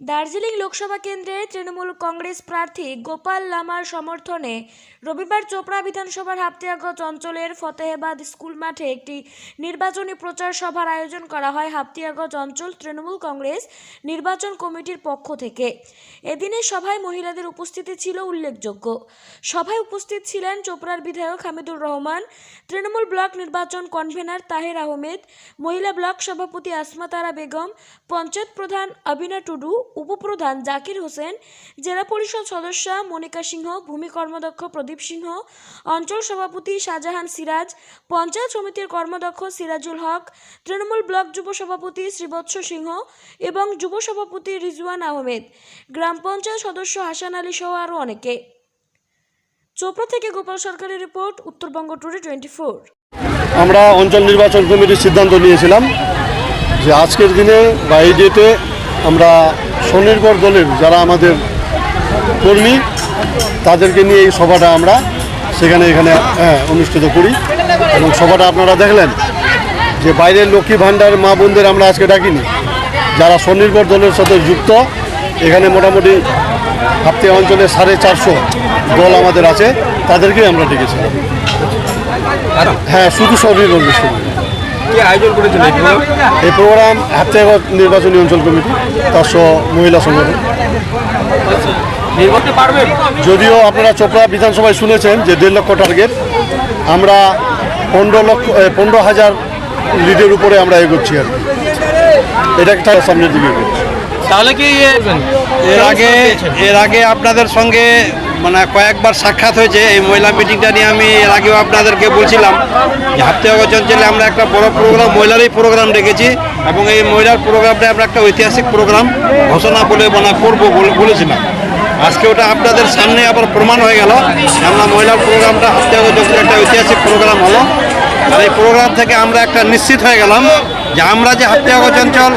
দার্জিলিং লোকসভা কেন্দ্রে তৃণমূল কংগ্রেস প্রার্থী গোপাল লামার সমর্থনে রবিবার চোপড়া বিধানসভার হাপতিয়াগঞ্জ অঞ্চলের ফতেহাবাদ স্কুল মাঠে একটি নির্বাচনী প্রচার সভার আয়োজন করা হয় হাপতিয়াগঞ্জ অঞ্চল তৃণমূল কংগ্রেস নির্বাচন কমিটির পক্ষ থেকে। এদিনের সভায় মহিলাদের উপস্থিতি ছিল উল্লেখযোগ্য। সভায় উপস্থিত ছিলেন চোপড়ার বিধায়ক হামিদুর রহমান, তৃণমূল ব্লক নির্বাচন কনভেনার তাহের আহমেদ, মহিলা ব্লক সভাপতি আসমা তারা বেগম, পঞ্চায়েত প্রধান আবিনা টুডু উপপ্রধান জাকির হোসেন, জেলা পরিষদ সদস্য মনিকা সিংহ, ভূমি কর্মদক্ষ প্রদীপ সিংহ, অঞ্চল সভাপতি শাহজাহান সিরাজ, পঞ্চায়েত সমিতির কর্মদক্ষ সিরাজুল হক, তৃণমূল ব্লক যুব সভাপতি শ্রীবৎস সিংহ এবং যুব সভাপতি রিজওয়ান আহমেদ। গ্রাম পঞ্চায়েত সদস্য হাসান আলী সহ আরও অনেকে। চোপড়া থেকে গোপাল সরকারের report, Uttarbanga today twenty four. আমরা অঞ্চল নির্বাচন কমিটির সিদ্ধান্ত নিয়েছিলাম যে আজকের দিনে বা এই ডেটে আমরা স্বনির্ভর দলের যারা আমাদের কর্মী তাদেরকে নিয়ে এই সভাটা আমরা সেখানে এখানে হ্যাঁ, অনুষ্ঠিত করি। এবং সভাটা আপনারা দেখলেন যে বাইরের লক্ষ্মী ভাণ্ডার মা বোনদের আমরা আজকে ডাকিনি। যারা স্বনির্ভর দলের সাথে যুক্ত এখানে মোটামুটি হাপ্তে অঞ্চলে সাড়ে চারশো দল আমাদের আছে তাদেরকেই আমরা ডেকেছিলাম হ্যাঁ শুধু স্বনির্ভর গোষ্ঠী কি আয়োজন করেছেন এই প্রোগ্রাম? এই নির্বাচনী অঞ্চল কমিটি তার সহ মহিলা সংগঠন। যদিও আপনারা চোপড়া বিধানসভায় শুনেছেন যে দেড় লক্ষ টার্গেট আমরা পনেরো লক্ষ পনেরো হাজার লিডের উপরে আমরা এগোচ্ছি আর কি। এটা একটা সামনের দিকে তাহলে কি এর আগে এর আগে আপনাদের সঙ্গে মানে কয়েকবার সাক্ষাৎ হয়েছে এই মহিলা মিটিংটা নিয়ে আমি এর আগেও আপনাদেরকে বলছিলাম যে হাপ্তাগজ অঞ্চলে আমরা একটা বড় প্রোগ্রাম মহিলারই প্রোগ্রাম রেখেছি এবং এই মহিলার প্রোগ্রামটা আমরা একটা ঐতিহাসিক প্রোগ্রাম ঘোষণা বলে মানে করব বলেছিলাম। আজকে ওটা আপনাদের সামনে আবার প্রমাণ হয়ে গেল আমরা মহিলার প্রোগ্রামটা হাপ্তাগজ অঞ্চলে একটা ঐতিহাসিক প্রোগ্রাম হলো। আর এই প্রোগ্রাম থেকে আমরা একটা নিশ্চিত হয়ে গেলাম যে আমরা যে হাপ্তাগজ অঞ্চল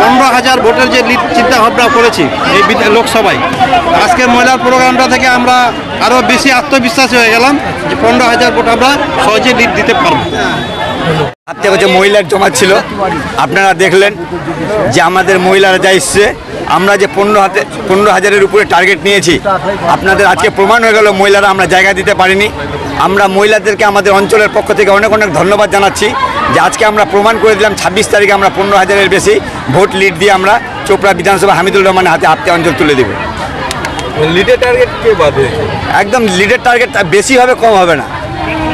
পনেরো হাজার ভোটের যে চিন্তা ভাবনা করেছি এই লোকসভায়। আজকের মহিলার প্রোগ্রামটা থেকে আমরা আরও বেশি আত্মবিশ্বাসী হয়ে গেলাম যে পনেরো হাজার ভোট আমরা সহজে লিড দিতে পারব। হাতে হচ্ছে মহিলার জমা ছিল। আপনারা দেখলেন যে আমাদের মহিলারা যা এসছে, আমরা যে পনেরো হাতে পনেরো হাজারের উপরে টার্গেট নিয়েছি, আপনাদের আজকে প্রমাণ হয়ে গেল মহিলারা আমরা জায়গা দিতে পারিনি। আমরা মহিলাদেরকে আমাদের অঞ্চলের পক্ষ থেকে অনেক অনেক ধন্যবাদ জানাচ্ছি। যে আজকে আমরা প্রমাণ করে দিলাম ছাব্বিশ তারিখে আমরা পনেরো হাজারের বেশি ভোট লিড দিয়ে আমরা চোপড়া বিধানসভা হামিদুর রহমানের হাতে হাতে অঞ্চল তুলে দেব। লিডের টার্গেট কে বাদে? একদম লিডের টার্গেট বেশি হবে কম হবে না।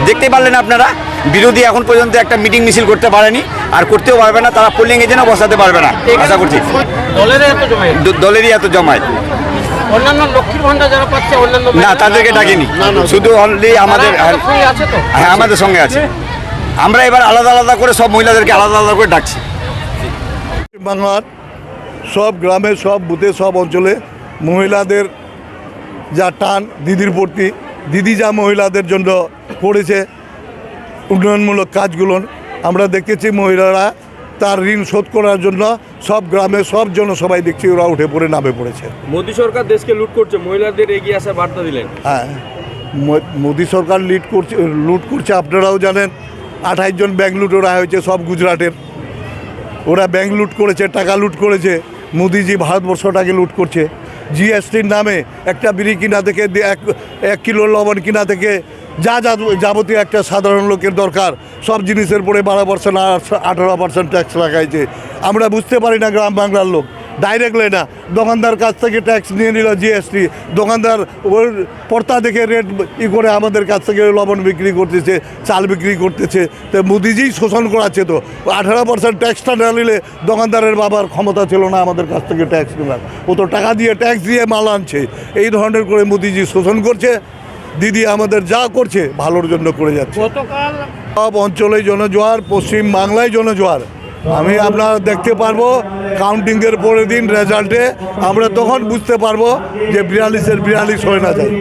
দেখতে পারলেন আপনারা বিরোধী এখন পর্যন্ত একটা মিটিং মিছিল করতে পারেনি আর করতেও পারবে না তারা পোলিং এজেন্টও বসাতে পারবে না। আশা করছি। দলেরই এত জমায় অন্যান্য লক্ষ্মীর ভান্ডার যারা পাচ্ছে অন্যান্য না তাদেরকে ডাকিনি। শুধু অনলি আমাদের হ্যাঁ আমাদের সঙ্গে আছে। আমরা এবার আলাদা আলাদা করে সব মহিলাদেরকে আলাদা আলাদা করে ডাকছি। বাংলার সব গ্রামে সব বুথে সব অঞ্চলে মহিলাদের যা টান দিদির প্রতি দিদি যা মহিলাদের জন্য করেছে উন্নয়নমূলক কাজগুলো আমরা দেখেছি মহিলারা তার ঋণ শোধ করার জন্য সব গ্রামে সব জনসবাই দেখছি ওরা উঠে পড়ে নামে পড়েছে। মোদী সরকার দেশকে লুট করছে মহিলাদের এগিয়ে আসার বার্তা দিলেন। হ্যাঁ মোদী সরকার লিড করছে লুট করছে আপনারাও জানেন আঠাইশ জন ব্যাংক লুট ওরা হয়েছে, সব গুজরাটের। ওরা ব্যাংক লুট করেছে, টাকা লুট করেছে। মোদিজি ভারতবর্ষটাকে লুট করছে। জিএসটির নামে একটা বিড়ি কিনা থেকে এক এক কিলো লবণ কিনা থেকে যা যা যাবতীয় একটা সাধারণ লোকের দরকার, সব জিনিসের পরে বারো পার্সেন্ট আঠারো পার্সেন্ট ট্যাক্স লাগাইছে। আমরা বুঝতে পারি না গ্রাম বাংলার লোক। ডাইরেক্টলি না দোকানদার কাছ থেকে ট্যাক্স নিয়ে নিল জিএসটি দোকানদার ওর পর্তা দেখে রেট ই করে আমাদের কাছ থেকে লবণ বিক্রি করতেছে চাল বিক্রি করতেছে। তো মোদিজি শোষণ করাচ্ছে তো। আঠারো পার্সেন্ট ট্যাক্সটা না নিলে দোকানদারের বাবার ক্ষমতা ছিল না আমাদের কাছ থেকে ট্যাক্স নেওয়ার। ও তো টাকা দিয়ে ট্যাক্স দিয়ে মাল আনছে। এই ধরনের করে মোদিজি শোষণ করছে। দিদি আমাদের যা করছে ভালোর জন্য করে যাচ্ছে। সব অঞ্চলে জনজোয়ার পশ্চিম বাংলায় জনজোয়ার। আমি আপনার দেখতে পারব কাউন্টিংয়ের পরের দিন রেজাল্টে আমরা তখন বুঝতে পারব যে বিয়াল্লিশের বিয়াল্লিশ হয়ে না যায়।